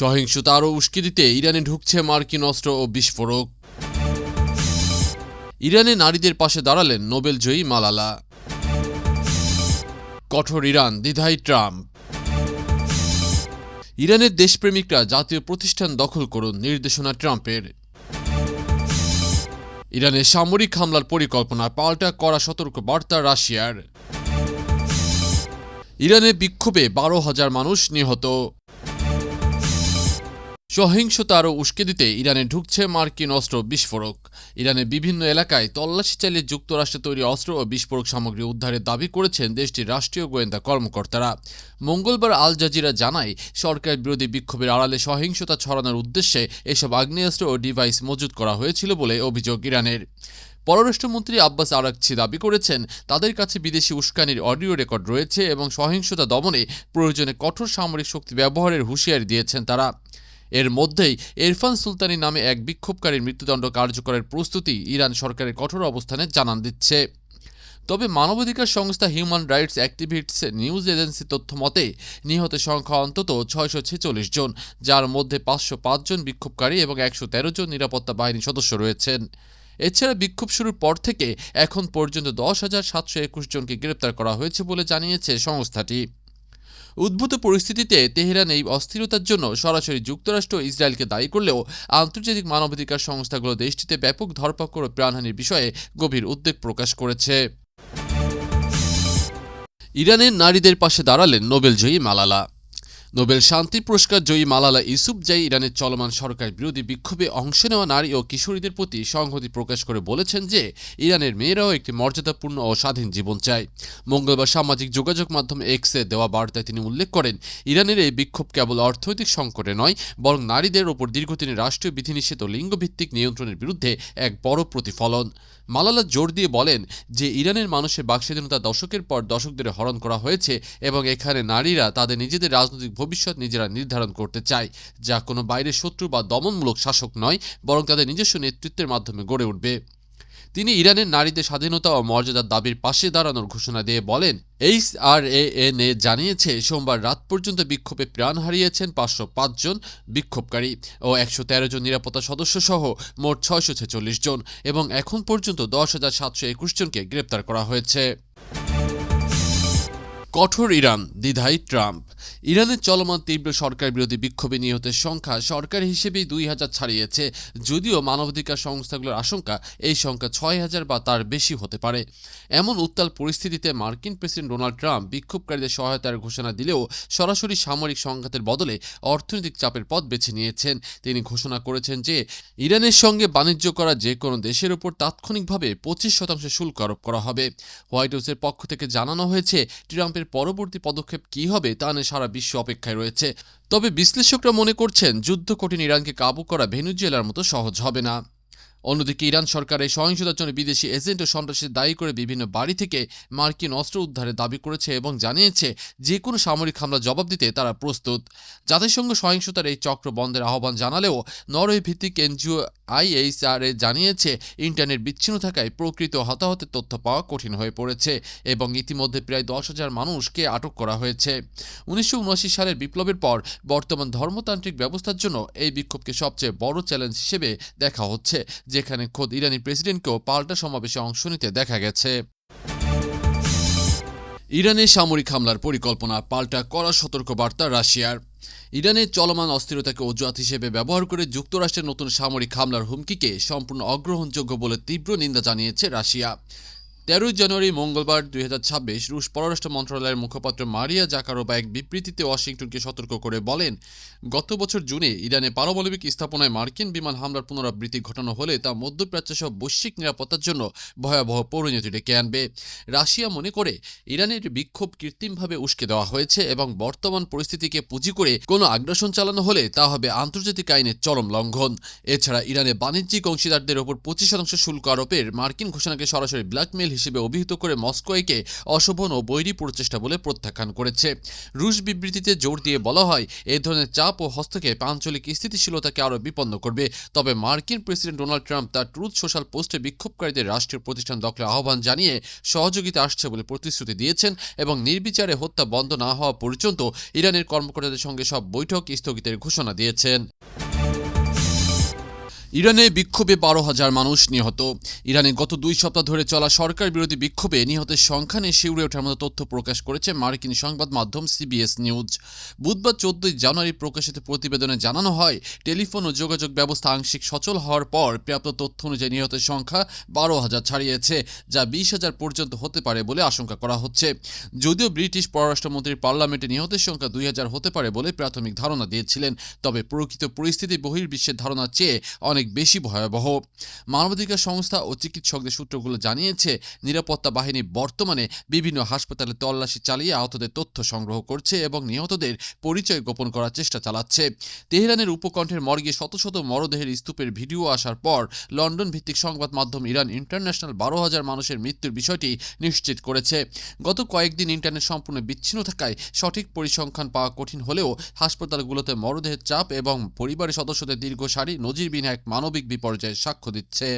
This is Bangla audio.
সহিংসতা আরও উস্কে দিতে ইরানে ঢুকছে মার্কিন অস্ত্র ও বিস্ফোরক। ইরানে নারীদের পাশে দাঁড়ালেন নোবেল জয়ী মালালা। কঠোর ইরান দ্বিধাই ট্রাম্প। ইরানের দেশপ্রেমিকরা জাতীয় প্রতিষ্ঠান দখল করুন নির্দেশনা ট্রাম্পের। ইরানের সামরিক হামলার পরিকল্পনা পাল্টা করা সতর্ক বার্তা রাশিয়ার। ইরানে বিক্ষোভে বারো হাজার মানুষ নিহত। সহিংসতা আরও উস্কে দিতে ইরানে ঢুকছে মার্কিন অস্ত্র বিস্ফোরক। ইরানের বিভিন্ন এলাকায় তল্লাশি চালিয়ে যুক্তরাষ্ট্রে তৈরি অস্ত্র ও বিস্ফোরক সামগ্রী উদ্ধারের দাবি করেছেন দেশটির রাষ্ট্রীয় গোয়েন্দা কর্মকর্তারা। মঙ্গলবার আল জাজিরা জানায়, সরকার বিরোধী বিক্ষোভের আড়ালে সহিংসতা ছড়ানোর উদ্দেশ্যে এসব আগ্নেয়াস্ত্র ও ডিভাইস মজুত করা হয়েছিল বলে অভিযোগ ইরানের। পররাষ্ট্রমন্ত্রী আব্বাস আরাকচি দাবি করেছেন, তাদের কাছে বিদেশি উস্কানির অডিও রেকর্ড রয়েছে এবং সহিংসতা দমনে প্রয়োজনে কঠোর সামরিক শক্তি ব্যবহারের হুঁশিয়ারি দিয়েছেন তারা। এর মধ্যেই এরফান সুলতানি নামে এক বিক্ষোভকারীর মৃত্যুদণ্ড কার্যকরের প্রস্তুতি ইরান সরকারের কঠোর অবস্থানে জানান দিচ্ছে। তবে মানবাধিকার সংস্থা human rights activists news agency তথ্য মতে নিহতের সংখ্যা অন্তত ছয়শো ছেচল্লিশ জন, যার মধ্যে পাঁচশো জন বিক্ষোভকারী এবং একশো তেরো জন নিরাপত্তা বাহিনীর সদস্য রয়েছেন। এছাড়া বিক্ষোভ শুরুর পর থেকে এখন পর্যন্ত দশ হাজার সাতশো একুশ জনকে গ্রেপ্তার করা হয়েছে বলে জানিয়েছে সংস্থাটি। উদ্ভূত পরিস্থিতিতে তেহরান এই অস্থিরতার জন্য সরাসরি যুক্তরাষ্ট্র ইসরায়েলকে দায়ী করলেও আন্তর্জাতিক মানবাধিকার সংস্থাগুলো দেশটিতে ব্যাপক ধরপাকড় ও প্রাণহানির বিষয়ে গভীর উদ্বেগ প্রকাশ করেছে। ইরানের নারীদের পাশে দাঁড়ালেন নোবেলজয়ী মালালা। নোবেল শান্তি পুরস্কার জয়ী মালালা ইসুফজাই ইরানের চলমান সরকার বিরোধী বিক্ষোভে অংশ নেওয়া নারী ও কিশোরীদের প্রতি সংহতি প্রকাশ করে বলেছেন যে ইরানের মেয়েরাও একটি মর্যাদাপূর্ণ ও স্বাধীন জীবন চায়। মঙ্গলবার সামাজিক যোগাযোগ মাধ্যম এক্সে দেওয়া বার্তায় তিনি উল্লেখ করেন, ইরানের এই বিক্ষোভ কেবল অর্থনৈতিক সংকটে নয়, বরং নারীদের ওপর দীর্ঘদিনের রাষ্ট্রীয় বিধিনিষেধ ও লিঙ্গভিত্তিক নিয়ন্ত্রণের বিরুদ্ধে এক বড় প্রতিফলন। মালালা জোর দিয়ে বলেন যে ইরানের মানুষের বাকস্বাধীনতা দশকের পর দশক ধরে হরণ করা হয়েছে এবং এখানে নারীরা তাদের নিজেদের রাজনৈতিক ভবিষ্যৎ নিজেরা নির্ধারণ করতে চায়, যা কোনো বাইরের শত্রু বা দমনমূলক শাসক নয়, বরং তাদের নিজস্ব নেতৃত্বের মাধ্যমে গড়ে উঠবে। তিনি ইরানের নারীদের স্বাধীনতা ও মর্যাদার দাবির পাশে দাঁড়ানোর ঘোষণা দিয়ে বলেন, এইচ আর এ এ জানিয়েছে, সোমবার রাত পর্যন্ত বিক্ষোভে প্রাণ হারিয়েছেন পাঁচশো পাঁচজন বিক্ষোভকারী ও একশো তেরো জন নিরাপত্তা সদস্য সহ মোট ছয়শো ছেচল্লিশ জন এবং এখন পর্যন্ত দশ হাজার সাতশো একুশ জনকে গ্রেপ্তার করা হয়েছে। কঠোর ইরান দ্বিধাই ট্রাম্প। ইরানের চলমান তীব্র সরকার বিরোধী বিক্ষোভে নিহতের সংখ্যা সরকার হিসেবেই দুই হাজার ছাড়িয়েছে, যদিও মানবাধিকার সংস্থাগুলোর আশঙ্কা এই সংখ্যা ছয় হাজার বা তার বেশি হতে পারে। এমন উত্তাল পরিস্থিতিতে মার্কিন প্রেসিডেন্ট ডোনাল্ড ট্রাম্প বিক্ষোভকারীদের সহায়তার ঘোষণা দিলেও সরাসরি সামরিক সংঘাতের বদলে অর্থনৈতিক চাপের পথ বেছে নিয়েছেন। তিনি ঘোষণা করেছেন যে, ইরানের সঙ্গে বাণিজ্য করা যে কোনো দেশের উপর তাৎক্ষণিকভাবে পঁচিশ শতাংশ শুল্ক আরোপ করা হবে। হোয়াইট হাউসের পক্ষ থেকে জানানো হয়েছে, ট্রাম্পের পরবর্তী পদক্ষেপ কী হবে তা নিয়ে সারা বিশ্ব অপেক্ষায় রয়েছে। তবে বিশ্লেষকরা মনে করছেন, যুদ্ধ কঠিন ইরানকে কাবু করা ভেনুজুয়েলার মতো সহজ হবে না। অন্যদিকে ইরান সরকার এই সহিংসতার জন্য বিদেশি এজেন্ট ও সন্ত্রাসীদের দায়ী করে বিভিন্ন বাড়ি থেকে মার্কিন অস্ত্র উদ্ধারের দাবি করেছে এবং জানিয়েছে যে কোনো সামরিক হামলা জবাব দিতে তারা প্রস্তুত। জাতিসংঘ সহিংসতার এই চক্র বন্ধের আহ্বান জানালেও নরওয়ে ভিত্তিক এনজিও আইএইচআর জানিয়েছে, ইন্টারনেট বিচ্ছিন্ন থাকায় প্রকৃত হতাহতের তথ্য পাওয়া কঠিন হয়ে পড়েছে এবং ইতিমধ্যে প্রায় দশ হাজার মানুষকে আটক করা হয়েছে। উনিশশো উনআশি সালের বিপ্লবের পর বর্তমান ধর্মতান্ত্রিক ব্যবস্থার জন্য এই বিক্ষোভকে সবচেয়ে বড় চ্যালেঞ্জ হিসেবে দেখা হচ্ছে যেখানে খোদ ইরানি প্রেসিডেন্টকেও পাল্টা সমাবেশে অংশ নিতে দেখা গেছে। ইরানে সামরিক হামলার পরিকল্পনা পাল্টা কড়া সতর্কবার্তা রাশিয়ার। ইরানের চলমান অস্থিরতাকে অজুহাত হিসেবে ব্যবহার করে যুক্তরাষ্ট্রের নতুন সামরিক হামলার হুমকিকে সম্পূর্ণ অগ্রহণযোগ্য বলে তীব্র নিন্দা জানিয়েছে রাশিয়া। তেরোই জানুয়ারি মঙ্গলবার দুই ছাব্বিশ রুশ পররাষ্ট্র মন্ত্রণালয়ের মুখপাত্র মারিয়া জাকারোবা এক বিবৃতিতে ওয়াশিংটনকে সতর্ক করে বলেন, গত বছর জুনে ইরানে পারমাণবিক স্থাপনায় মার্কিন বিমান হামলার পুনরাবৃত্তি ঘটানো হলে তা মধ্যপ্রাচ্য সহ বৈশ্বিক নিরাপত্তার জন্য ভয়াবহ পরিণতি ডেকে আনবে। রাশিয়া মনে করে ইরানের বিক্ষোভ কৃত্রিমভাবে উস্কে দেওয়া হয়েছে এবং বর্তমান পরিস্থিতিকে পুঁজি করে কোনো আগ্রাসন চালানো হলে তা হবে আন্তর্জাতিক আইনের চরম লঙ্ঘন। এছাড়া ইরানে বাণিজ্যিক অংশীদারদের ওপর পঁচিশ শতাংশ শুল্ক আরোপের মার্কিন ঘোষণাকে সরাসরি ব্ল্যাকমেল হিসেবে অভিহিত করে মস্কো একে অশোভন ও বৈরী প্রচেষ্টা বলে প্রত্যাখ্যান করেছে। রুশ বিবৃতিতে জোর দিয়ে বলা হয় এই ধরনের চাপ ও হস্তক্ষেপ আঞ্চলিক স্থিতিশীলতাকে আরও বিপন্ন করবে। তবে মার্কিন প্রেসিডেন্ট ডোনাল্ড ট্রাম্প তার ট্রুথ সোশ্যাল পোস্টে বিক্ষোভকারীদের রাষ্ট্রীয় প্রতিষ্ঠান দখলের আহ্বান জানিয়ে সহযোগিতা আসছে বলে প্রতিশ্রুতি দিয়েছেন এবং নির্বিচারে হত্যা বন্ধ না হওয়া পর্যন্ত ইরানের কর্মকর্তাদের সঙ্গে সব বৈঠক স্থগিতের ঘোষণা দিয়েছেন। ইরানে বিক্ষোভে বারো হাজার মানুষ নিহত। ইরানে গত দুই সপ্তাহ ধরে চলা সরকার বিরোধী বিক্ষোভে নিহতের সংখ্যা নিয়ে শিউরে ওঠার মতো তথ্য প্রকাশ করেছে মার্কিন সংবাদ মাধ্যম সিবিএস নিউজ। বুধবার চোদ্দই জানুয়ারি প্রকাশিত প্রতিবেদনে জানানো হয়, টেলিফোন ও যোগাযোগ ব্যবস্থা আংশিক সচল হওয়ার পর প্রাপ্ত তথ্য অনুযায়ী নিহতের সংখ্যা বারো হাজার ছাড়িয়েছে, যা বিশ হাজার পর্যন্ত হতে পারে বলে আশঙ্কা করা হচ্ছে। যদিও ব্রিটিশ পররাষ্ট্রমন্ত্রীর পার্লামেন্টে নিহতের সংখ্যা দুই হাজার হতে পারে বলে প্রাথমিক ধারণা দিয়েছিলেন, তবে প্রকৃত পরিস্থিতি বহির্বিশ্বের ধারণার চেয়ে অনেক বেশি ভয়াবহ। মানবাধিকার সংস্থা ও চিকিৎসকদের সূত্রগুলো জানিয়েছে, নিরাপত্তা বাহিনী বর্তমানে বিভিন্ন হাসপাতালে তল্লাশি চালিয়ে আহতদের তথ্য সংগ্রহ করছে এবং নিহতদের পরিচয় গোপন করার চেষ্টা চালাচ্ছে। তেহরানের উপকণ্ঠের মর্গে শত শত মরদেহের স্তূপের ভিডিও আসার পর লন্ডন ভিত্তিক সংবাদ মাধ্যম ইরান ইন্টারন্যাশনাল বারো হাজার মানুষের মৃত্যুর বিষয়টি নিশ্চিত করেছে। গত কয়েকদিন ইন্টারনেট সম্পূর্ণ বিচ্ছিন্ন থাকায় সঠিক পরিসংখ্যান পাওয়া কঠিন হলেও হাসপাতালগুলোতে মরদেহের চাপ এবং পরিবারের সদস্যদের দীর্ঘ সারি নজিরবিহীন এক মানবিক বিপর্যয়ের সাক্ষ্য দিচ্ছে।